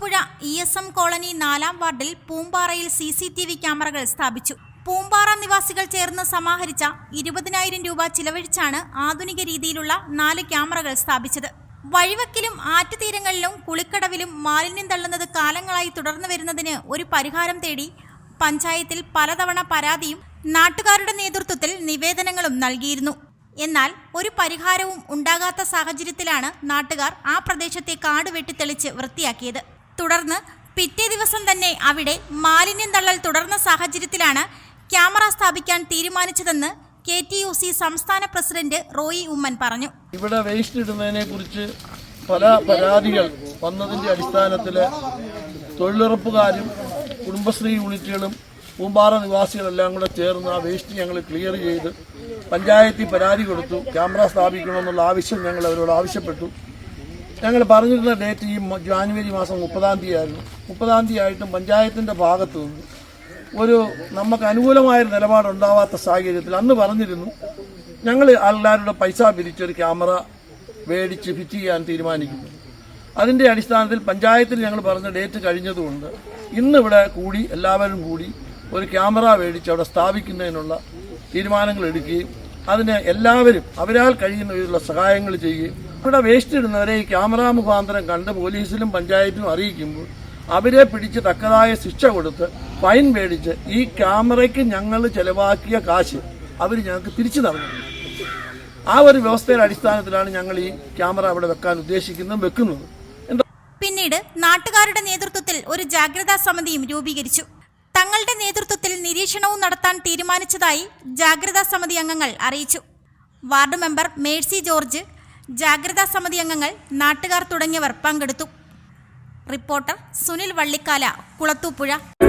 Kulathupuzha E S M colony നാലാം വാർഡിൽ പൂമ്പാറയിൽ സി സി ടി വി ക്യാമറകൾ സ്ഥാപിച്ചു. പൂമ്പാറ നിവാസികൾ ചേർന്ന് സമാഹരിച്ച ഇരുപതിനായിരം രൂപ ചിലവഴിച്ചാണ് ആധുനിക രീതിയിലുള്ള നാല് ക്യാമറകൾ സ്ഥാപിച്ചത്. വഴിവക്കിലും ആറ്റുതീരങ്ങളിലും കുളിക്കടവിലും മാലിന്യം തള്ളുന്നത് കാലങ്ങളായി തുടർന്നു വരുന്നതിന് ഒരു പരിഹാരം തേടി പഞ്ചായത്തിൽ പലതവണ പരാതിയും നാട്ടുകാരുടെ നേതൃത്വത്തിൽ നിവേദനങ്ങളും നൽകിയിരുന്നു. എന്നാൽ ഒരു പരിഹാരവും ഉണ്ടാകാത്ത സാഹചര്യത്തിലാണ് നാട്ടുകാർ ആ പ്രദേശത്തെ കാട് വെട്ടിത്തെളിച്ച് വൃത്തിയാക്കിയത്. തുടർന്ന് പിറ്റേ ദിവസം തന്നെ അവിടെ മാലിന്യം തള്ളൽ തുടർന്ന സാഹചര്യത്തിലാണ് ക്യാമറ സ്ഥാപിക്കാൻ തീരുമാനിച്ചതെന്ന് കെ ടി യു സി സംസ്ഥാന പ്രസിഡന്റ് റോയി ഉമ്മൻ പറഞ്ഞു. ഇവിടെ വേസ്റ്റ് ഇടുന്നതിനെ കുറിച്ച് പല പരാതികൾ വന്നതിന്റെ അടിസ്ഥാനത്തിൽ തൊഴിലുറപ്പുകാരും കുടുംബശ്രീ യൂണിറ്റുകളും പൂമ്പാറ നിവാസികളെല്ലാം കൂടെ ചേർന്ന് ആ വേസ്റ്റ് ഞങ്ങൾ ക്ലിയർ ചെയ്ത് പഞ്ചായത്തിൽ പരാതി കൊടുത്തു. ക്യാമറ സ്ഥാപിക്കണമെന്നുള്ള ആവശ്യം ഞങ്ങൾ അവരോട് ആവശ്യപ്പെട്ടു. ഞങ്ങൾ പറഞ്ഞിരുന്ന ഡേറ്റ് ഈ ജാനുവരി മാസം മുപ്പതാം തീയതി ആയിരുന്നു മുപ്പതാം തീയതി ആയിട്ടും പഞ്ചായത്തിന്റെ ഭാഗത്തു നിന്ന് ഒരു നമുക്ക് അനുകൂലമായൊരു നിലപാടുണ്ടാവാത്ത സാഹചര്യത്തിൽ അന്ന് പറഞ്ഞിരുന്നു ഞങ്ങൾ എല്ലാവരുടെ പൈസ പിരിച്ചൊരു ക്യാമറ മേടിച്ച് ഫിറ്റ് ചെയ്യാൻ തീരുമാനിക്കുന്നു. അതിന്റെ അടിസ്ഥാനത്തിൽ പഞ്ചായത്തിൽ ഞങ്ങൾ പറഞ്ഞ ഡേറ്റ് കഴിഞ്ഞതുകൊണ്ട് ഇന്നിവിടെ കൂടി എല്ലാവരും കൂടി ഒരു ക്യാമറ മേടിച്ച് അവിടെ സ്ഥാപിക്കുന്നതിനുള്ള തീരുമാനങ്ങൾ എടുക്കുകയും അതിന് എല്ലാവരും അവരാൽ കഴിയുന്ന രീതിയിലുള്ള സഹായങ്ങൾ ചെയ്യുകയും ഇവിടെ വേസ്റ്റ് ഇടുന്നവരെ ഈ ക്യാമറ മുഖാന്തരം കണ്ട് പോലീസിലും പഞ്ചായത്തിലും അറിയിക്കുമ്പോൾ അവരെ പിടിച്ച് തക്കതായ ശിക്ഷ കൊടുത്ത് ഫൈൻ മേടിച്ച് ഈ ക്യാമറയ്ക്ക് ഞങ്ങൾ ചെലവാക്കിയ കാശ് അവർ ഞങ്ങൾക്ക് തിരിച്ചു നൽകുന്നു. ആ ഒരു വ്യവസ്ഥയുടെ അടിസ്ഥാനത്തിലാണ് ഞങ്ങൾ ഈ ക്യാമറ അവിടെ വെക്കാൻ ഉദ്ദേശിക്കുന്നതും വെക്കുന്നത്. പിന്നീട് നാട്ടുകാരുടെ നേതൃത്വത്തിൽ ഒരു ജാഗ്രതാ സമിതിയും രൂപീകരിച്ചു. തങ്ങളുടെ നേതൃത്വത്തിൽ നിരീക്ഷണവും നടത്താൻ തീരുമാനിച്ചതായി ജാഗ്രതാ സമിതി അംഗങ്ങൾ അറിയിച്ചു. വാർഡ് മെമ്പർ മേഴ്സി ജോർജ് ജാഗ്രതാ സമിതി അംഗങ്ങൾ നാട്ടുകാർ തുടങ്ങിയവർ പങ്കെടുത്തു. റിപ്പോർട്ടർ സുനിൽ വള്ളിക്കാല കുളത്തൂപ്പുഴ.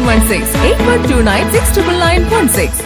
916 8129 69916.